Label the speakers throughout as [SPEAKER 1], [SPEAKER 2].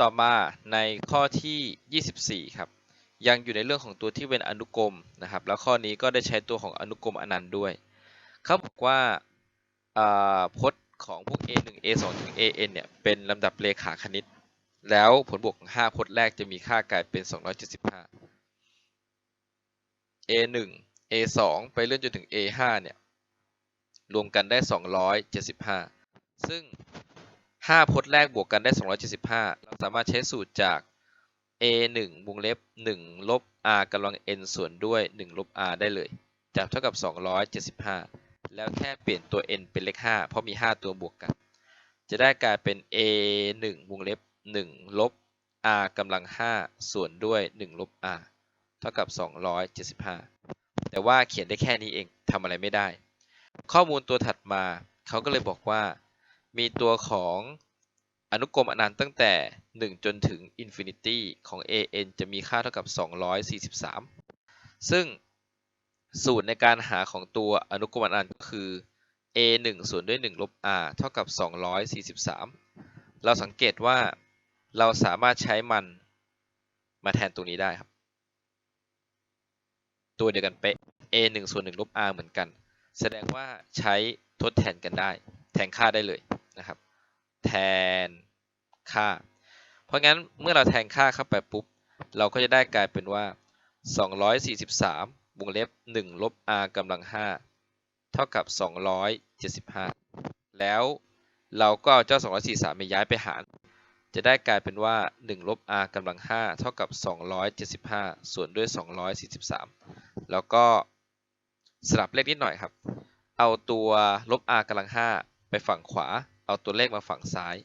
[SPEAKER 1] ต่อมาในข้อที่ 24 ครับยังอยู่ในเรื่องของตัวที่เป็นอนุกรมนะครับ แล้วข้อนี้ก็ได้ใช้ตัวของอนุกรมอนันต์ด้วยเขาบอกว่าพจน์ของพวก a1 a2 ถึง an เนี่ยเป็นลำดับเลขาคณิต แล้วผลบวกของ 5 พจน์แรกจะมีค่ากลายเป็น 275 a1 a2 ไปเลื่อนจนถึง a5 เนี่ยรวมกันได้ 275 ซึ่ง 5พจน์แรกบวกกันได้ 275 เราสามารถใช้สูตรจาก a 1วงเล็บ 1 ลบ r กำลัง n ส่วนด้วย 1 ลบ r ได้เลยจะเท่ากับ 275 แล้วแค่เปลี่ยนตัว n เป็นเลข 5 เพราะมี 5 ตัวบวกกัน จะได้กลายเป็น a 1วงเล็บ 1 ลบ r กำลัง 5 ส่วนด้วย 1 ลบ r เท่ากับ 275 แต่ว่าเขียนได้แค่นี้เองทำอะไรไม่ได้ ข้อมูลตัวถัดมาเขาก็เลยบอกว่า มีตัวของอนุกรมอนันต์ตั้งแต่ 1 จนถึง infinity ของ an จะมีค่าเท่ากับ 243 ซึ่งสูตรในการหาของตัวอนุกรมอนันต์ก็คือ a 1ส่วนด้วย 1 ลบ r เท่ากับ 243 เราสังเกตว่าเราสามารถใช้มันมาแทนตรงนี้ได้ครับ ตัวเดียวกันเป๊ะ a 1ส่วน1ลบ r เหมือนกัน แสดงว่าใช้ทดแทนกันได้ แทนค่าได้เลย นะครับ แทนค่า เพราะงั้นเมื่อเราแทนค่าเข้าไปปุ๊บ เราก็จะได้กลายเป็นว่า 243วงเล็บ1ลบ r กำลัง 5 เท่ากับ 275 แล้วเราก็เอาเจ้า 243ไปย้ายไปหาร จะได้กลายเป็นว่า1ลบ r กำลัง 5 เท่ากับ 275 ส่วนด้วย 243 แล้วก็สลับเลขนิดหน่อยครับ เอาตัวลบ r กำลัง 5 ไปฝั่งขวา เอาตัวเลขมาฝั่งซ้าย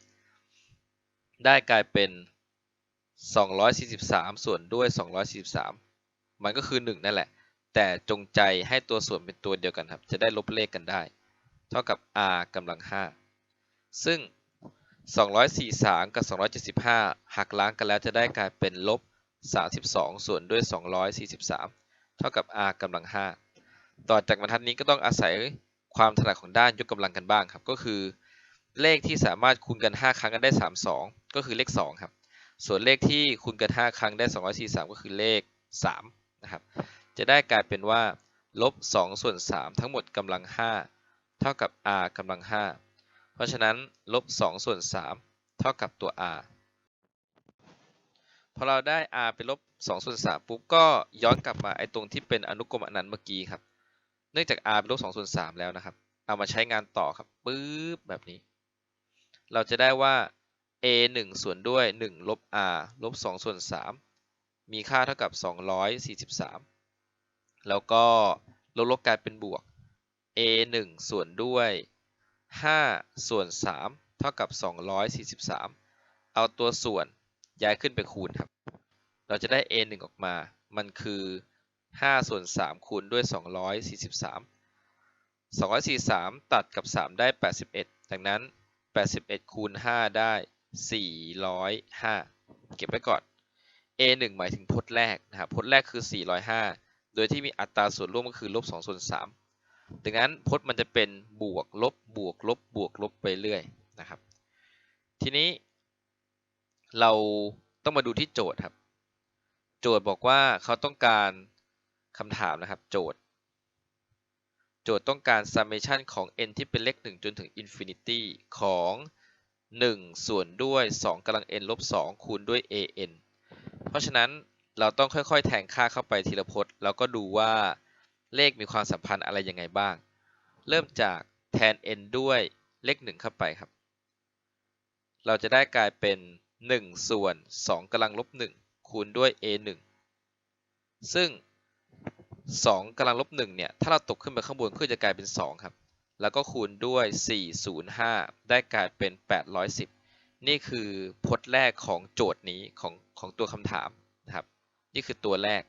[SPEAKER 1] ได้กลายเป็น 243 ส่วนด้วย 243 มันก็คือ 1 นั่นแหละ แต่จงใจให้ตัวส่วนเป็นตัวเดียวกันครับ จะได้ลบเลขกันได้ เท่ากับ r กำลัง 5 ซึ่ง 243 กับ 275 หักล้างกันแล้วจะได้กลายเป็นลบ 32 ส่วนด้วย 243 เท่ากับ r กำลัง 5 ต่อจากบรรทัดนี้ก็ต้องอาศัยความถนัดของด้านยกกำลังกันบ้างครับ ก็คือ เลขที่สามารถคูณกัน 5 ครั้งกันได้ 32 ก็คือเลข 2 ครับ ส่วนเลขที่คูณกัน 5 ครั้งได้ 243 ก็คือเลข 3 นะครับ จะได้กลายเป็นว่าลบ 2 ส่วน 3 ทั้งหมดกำลัง 5 เท่ากับ r กำลัง 5 เพราะฉะนั้นลบ 2 ส่วน 3 เท่ากับตัว r พอเราได้ r เป็นลบ 2 ส่วน 3 ปุ๊บก็ย้อนกลับมาไอ้ตรงที่เป็นอนุกรมอนันต์เมื่อกี้ครับ เนื่องจาก r เป็นลบ 2 ส่วน 3 แล้วนะครับ เอามาใช้งานต่อครับ ปึ๊บแบบนี้ เราจะได้ว่า a 1 ส่วนด้วย 1 ลบ r ลบ 2 ส่วน 3 มีค่าเท่ากับ 243 แล้วก็ลบลบกลายเป็นบวก a 1 ส่วนด้วย 5 ส่วน 3 เท่ากับ 243 เอาตัวส่วนย้ายขึ้นไปคูณครับ เราจะได้ a 1 ออกมา มันคือ 5 ส่วน 3 คูณด้วย 243 243 ตัดกับ 3 ได้ 81 ดังนั้น 81คูณ5ได้ 405 เก็บไว้ก่อน a 1 หมายถึงพจน์แรกนะครับพจน์แรกคือ 405 โดยที่มีอัตราส่วนร่วมก็คือลบ2ส่วน3ดังนั้นพจน์มันจะเป็นบวกลบบวกลบบวกลบไปเรื่อยนะครับ ทีนี้ เราต้องมาดูที่โจทย์ครับ โจทย์บอกว่าเขาต้องการคำถามนะครับ โจทย์ โจทย์ต้องการ summation ของ n ที่เป็นเลข 1 จนถึง infinity ของ 1 ส่วนด้วย 2กำลัง n ลบ 2 คูณด้วย an เพราะฉะนั้นเราต้องค่อยๆ แทงค่าเข้าไปทีละพจน์ แล้วก็ดูว่าเลขมีความสัมพันธ์อะไรยังไงบ้าง เริ่มจากแทน n ด้วยเลข 1 เข้าไปครับ เราจะได้กลายเป็น 1 ส่วน 2กำลังลบ 1 คูณด้วย a 1ซึ่ง 2กำลังลบ1เนี่ย ถ้าเราตกขึ้นไปข้างบนก็จะกลายเป็น 2 ครับ แล้วก็คูณด้วย 405 ได้กลายเป็น 810 นี่คือพจน์แรกของโจทย์นี้ของของตัวคำถามนะครับ นี่คือตัวแรก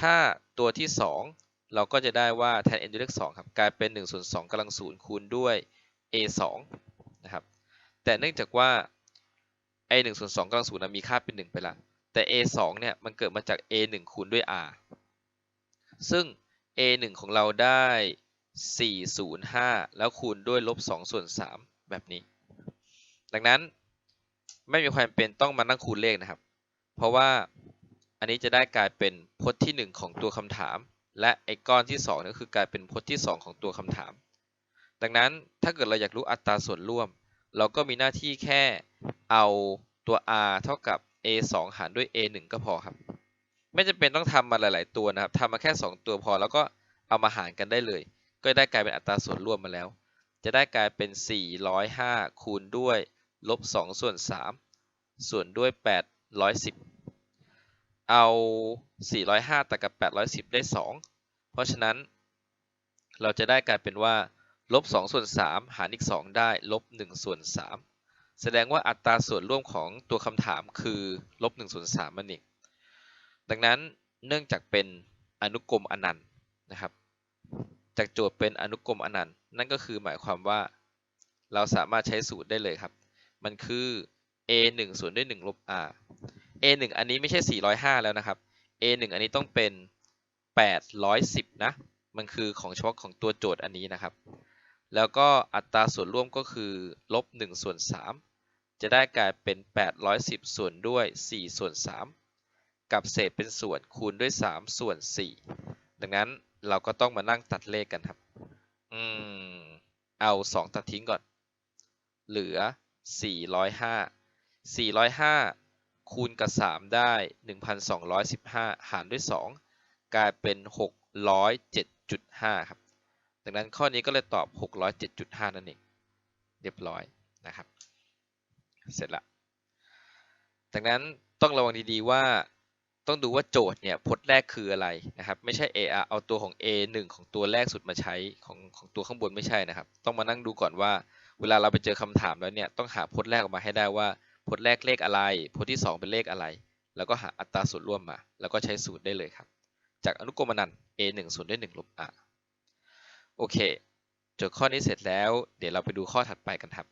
[SPEAKER 1] ถ้าตัวที่ 2 เราก็จะได้ว่าแทน n ด้วยเลข2ครับ กลายเป็น1ส่วน2กำลัง0คูณด้วย a 2นะครับ แต่เนื่องจากว่า a 1ส่วน2กำลัง0นะมีค่าเป็น 1 ไปแล้วแต่ a 2เนี่ยมันเกิดมาจาก a 1คูณด้วย r ซึ่ง a 1ของเราได้ 405 แล้วคูณด้วยลบ2ส่วน 3 แบบนี้ ดังนั้นไม่มีความเป็นต้องมานั่งคูณเลขนะครับ เพราะว่าอันนี้จะได้กลายเป็นพจน์ที่หนึ่งของตัวคำถาม และไอ้ก้อนที่สองก็คือกลายเป็นพจน์ที่สองของตัวคำถาม ดังนั้นถ้าเกิดเราอยากรู้อัตราส่วนร่วม เราก็มีหน้าที่แค่เอาตัว r เท่ากับ a 2 หารด้วย a 1ก็พอครับ ไม่จำเป็นต้องทำมาหลาย ๆ ตัวนะครับทำมาแค่ 2 ตัวพอแล้วก็เอามาหารกันได้เลย ก็ได้กลายเป็นอัตราส่วนร่วมมาแล้ว จะได้กลายเป็น 405 คูณด้วยลบ2ส่วน3ส่วนด้วย 810 เอา 405ตัดกับ 810 ได้ 2 เพราะฉะนั้น เราจะได้กลายเป็นว่าลบ2ส่วน3หารอีก 2 ได้ลบ1ส่วน3แสดงว่าอัตราส่วนร่วมของตัวคำถามคือลบ1ส่วน3มันเอง ดังนั้นเนื่องจากเป็นอนุกรมอนันต์นะครับ จากโจทย์เป็นอนุกรมอนันต์นั่นก็คือหมายความว่าเราสามารถใช้สูตรได้เลยครับ มันคือ a 1ส่วนด้วย1ลบ r a 1อันนี้ไม่ใช่ 405 แล้วนะครับ a 1อันนี้ต้องเป็น 810 นะ มันคือของเฉพาะของตัวโจทย์อันนี้นะครับ แล้วก็อัตราส่วนร่วมก็คือลบ1ส่วน3จะได้กลายเป็น 810 ส่วนด้วย 4 ส่วน 3 กับเศษเป็นส่วนคูณด้วย 3 ส่วน 4 ดังนั้นเราก็ต้องมานั่งตัดเลขกันครับ อืม เอา 2 ตัดทิ้งก่อน เหลือ 405 405 คูณกับ 3 ได้ 1,215 หารด้วย 2 กลายเป็น 607.5 ครับ ดังนั้นข้อนี้ก็เลยตอบ 607.5 นั่นเอง เรียบร้อยนะครับ เสร็จละดังนั้นต้องระวังดีๆว่า ต้องดูว่าโจทย์เนี่ยพจน์แรกคืออะไรนะครับ ไม่ใช่ AR เอาตัวของ A 1 ของตัวแรกสุดมาใช้ของของตัวข้างบนไม่ใช่นะครับ ต้องมานั่งดูก่อนว่า เวลาเราไปเจอคำถามแล้วเนี่ยต้องหาพจน์แรกออกมาให้ได้ว่าพจน์แรกเลขอะไรพจน์ที่ 2 เป็นเลขอะไร แล้วก็หาอัตราส่วนร่วมมา แล้วก็ใช้สูตรได้เลยครับ จากอนุกรมนันต์ a 1ส่วนด้วย1ลบ r โอเค โจทย์ข้อนี้เสร็จแล้ว เดี๋ยวเราไปดูข้อถัดไปกันครับ